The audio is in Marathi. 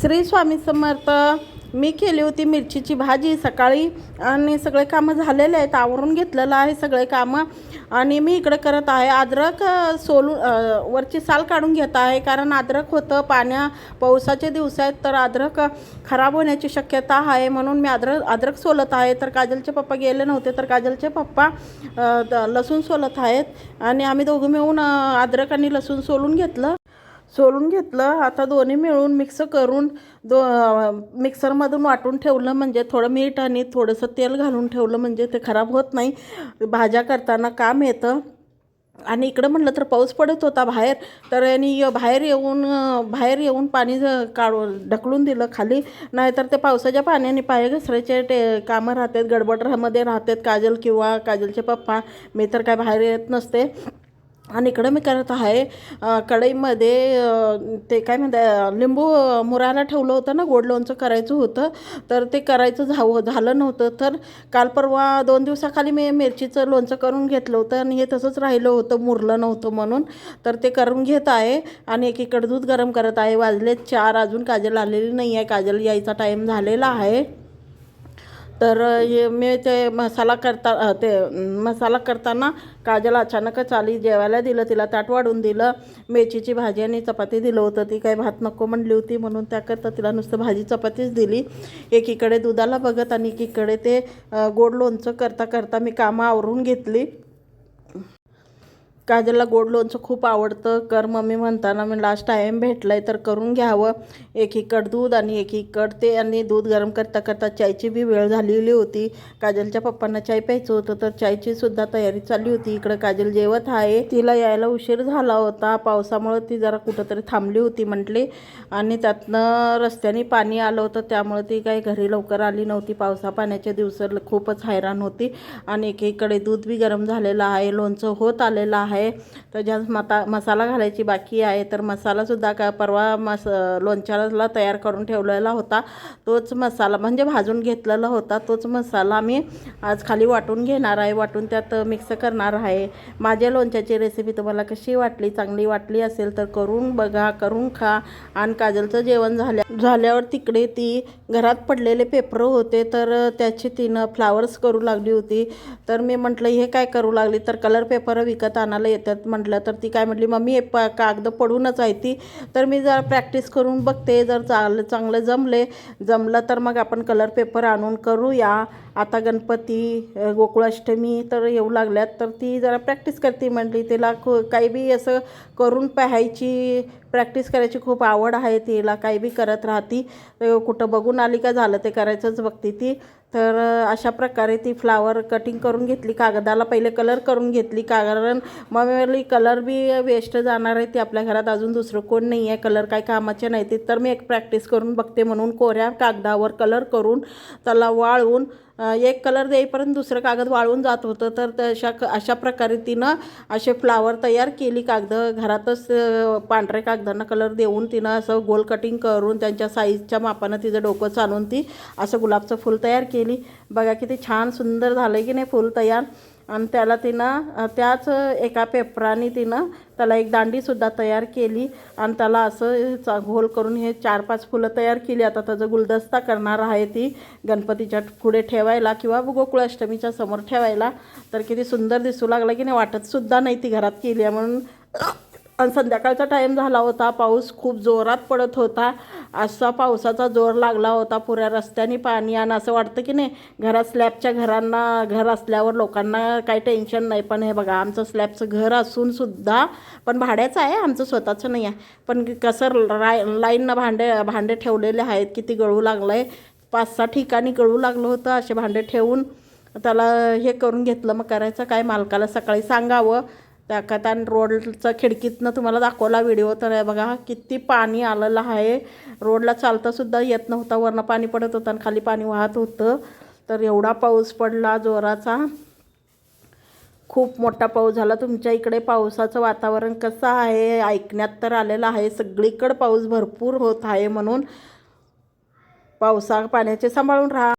श्री स्वामी समर्थ मी केली होती मिरचीची भाजी सकाळी आणि सगळे कामं झालेले आहेत आवरून घेतलेलं आहे सगळे कामं. आणि मी इकडे करत आहे अद्रक सोलू सोलून वरची साल काढून घेत आहे. कारण अद्रक होतं पाण्या पावसाचे दिवस आहेत तर अद्रक खराब होण्याची शक्यता आहे. म्हणून मी अद्रक अद्रक सोलत आहे. तर काजलचे पप्पा गेले नव्हते तर काजलचे पप्पा द- लसूण सोलत आहेत. आणि आम्ही दोघं मिळून अद्रक आणि लसूण सोलून घेतलं. सोलून घेतलं. आता दोन्ही मिळून मिक्स करून दो मिक्सरमधून वाटून ठेवलं म्हणजे थोडं मीठ आणि थोडंसं तेल घालून ठेवलं म्हणजे ते खराब होत नाही. भाज्या करताना काम येतं. आणि इकडं म्हटलं तर पाऊस पडत होता बाहेर. तर यांनी य- बाहेर येऊन बाहेर येऊन पाणी काढू काढून ढकलून दिलं खाली. नाहीतर ते पावसाच्या पाण्याने पाय घसरायचे ते कामं राहतात गडबडमध्ये राहतात काजल किंवा काजलचे पप्पा. मी तर काय बाहेर येत नसते. आणि इकडं मी करत आहे कढईमध्ये ते काय म्हणता लिंबू मुरायला ठेवलं होतं ना गोड लोणचं करायचं होतं तर ते करायचं झाव झालं नव्हतं. तर काल परवा दोन दिवसाखाली मी मिरचीचं लोणचं करून घेतलं होतं आणि हे तसंच राहिलं होतं मुरलं नव्हतं म्हणून. तर ते करून घेत आहे आणि एकीकडं दूध गरम करत आहे. वाजले चार अजून काजल आलेली नाही आहे काजल यायचा टाईम झालेला आहे. तर हे मी ते मसाला करता ते मसाला करताना काजला अचानकच आली जेवायला दिलं तिला ताट वाढून दिलं मेथीची भाजी आणि चपाती दिलं होतं ती काही भात नको म्हणली होती म्हणून त्याकरता तिला नुसतं भाजी चपातीच दिली. एकीकडे दुधाला बघत आणि एकीकडे ते गोड लोणचं करता करता मी कामं आवरून घेतली. काजलला गोड लोणचं खूप आवडतं. कर मम्मी म्हणताना मी लास्ट टाईम भेटलं आहे तर करून घ्यावं. एकीकड दूध आणि एकीकड ते आणि दूध गरम करता करता चायची बी वेळ झालेली होती. काजलच्या पप्पांना चाय प्यायचं होतं तर चायची सुद्धा तयारी चालली होती. इकडं काजल जेवत आहे. तिला यायला उशीर झाला होता. पावसामुळे ती जरा कुठंतरी थांबली होती म्हटली आणि त्यातनं रस्त्याने पाणी आलं होतं. त्यामुळे ती काही घरी लवकर आली नव्हती. पावसा पाण्याच्या दिवस खूपच हैराण होती. आणि एकीकडे दूध बी गरम झालेलं आहे. लोणचं होत आलेलं आहे. तर ज्यात मता मसाला घालायची बाकी आहे तर मसालासुद्धा का परवा मस लोणच्याला तयार करून ठेवलेला होता. तोच मसाला म्हणजे भाजून घेतलेला होता. तोच मसाला मी आज खाली वाटून घेणार आहे. वाटून त्यात मिक्स करणार आहे. माझ्या लोणच्याची रेसिपी तुम्हाला कशी वाटली चांगली वाटली असेल तर करून बघा करून खा. आणि काजलचं जेवण झाल्या झाल्यावर तिकडे ती घरात पडलेले पेपर होते तर त्याची तिनं फ्लावर्स करू लागली होती. तर मी म्हटलं हे काय करू लागली? तर कलर पेपर विकत आणायला येतात म्हटलं तर ती काय म्हटली मम्मी हे प कागद पडूनच आहे ती. तर मी जर प्रॅक्टिस करून बघते जर चांगलं चांगलं जमले जमलं तर मग आपण कलर पेपर आणून करूया. आता गणपती गोकुळाष्टमी तर येऊ लागल्यात तर ती जरा प्रॅक्टिस करते म्हटली तिला खू काही बी असं करून पाहायची प्रॅक्टिस करायची खूप आवड आहे तिला काही बी करत राहती. कुठं बघून आली का झालं ते करायचंच बघते ती. तर अशा प्रकारे ती फ्लावर कटिंग करून घेतली कागदाला पहिले कलर करून घेतली कारण मग कलर बी वेस्ट जाणार आहे ती आपल्या घरात अजून दुसरं कोण नाही आहे कलर काय कामाचे नाही ते तर मी एक प्रॅक्टिस करून बघते म्हणून कोऱ्या कागदावर कलर करून त्याला वाळवून एक कलर देईपर्यंत दुसरं कागद वाळून जात होतं. तर तशा अशा प्रकारे तिनं असे फ्लावर तयार केली कागदं. घरातच पांढऱ्या कागदांना कलर देऊन तिनं असं गोल कटिंग करून त्यांच्या साईजच्या मापानं तिचं डोकं चालून ती असं गुलाबचं फूल तयार केली. बघा किती छान सुंदर झालं की नाही फूल तयार. आणि त्याला तिनं त्याच एका पेपराने तिनं त्याला एक दांडीसुद्धा तयार केली आणि त्याला असं चा घोल करून हे चार पाच फुलं तयार केली. आता त्याचं गुलदस्ता करणार आहे ती गणपतीच्या पुढे ठेवायला किंवा गोकुळाष्टमीच्या समोर ठेवायला. तर किती सुंदर दिसू लागला की नाही वाटतसुद्धा नाही ती घरात केली आहे म्हणून आणि संध्याकाळचा टाईम झाला होता. पाऊस खूप जोरात पडत होता. असा पावसाचा जोर लागला होता पुऱ्या रस्त्याने पाणी आणि असं वाटतं की नाही घरात स्लॅबच्या घरांना घर असल्यावर लोकांना काही टेन्शन नाही. पण हे बघा आमचं स्लॅबचं घर असून सुद्धा पण भाड्याचं आहे आमचं स्वतःचं नाही आहे. पण कसं राय लाईननं भांडे भांडे ठेवलेले आहेत किती गळू लागलं आहे पाच सहा ठिकाणी गळू लागलं होतं असे भांडे ठेवून त्याला हे करून घेतलं. मग करायचं काय? मालकाला सकाळी सांगावं. त्या कथान रोडचा खिडकीतनं तुम्हाला दाखवला व्हिडिओ. तर आहे बघा किती पाणी आलेलं आहे. रोडला चालतासुद्धा येत नव्हता. वरनं पाणी पडत होतं आणि खाली पाणी वाहत होतं. तर एवढा पाऊस पडला जोराचा. खूप मोठा पाऊस झाला. तुमच्या इकडे पावसाचं वातावरण कसं आहे? ऐकण्यात तर आलेलं आहे. सगळीकडं पाऊस भरपूर होत आहे म्हणून पावसा पाण्याचे सांभाळून राहा.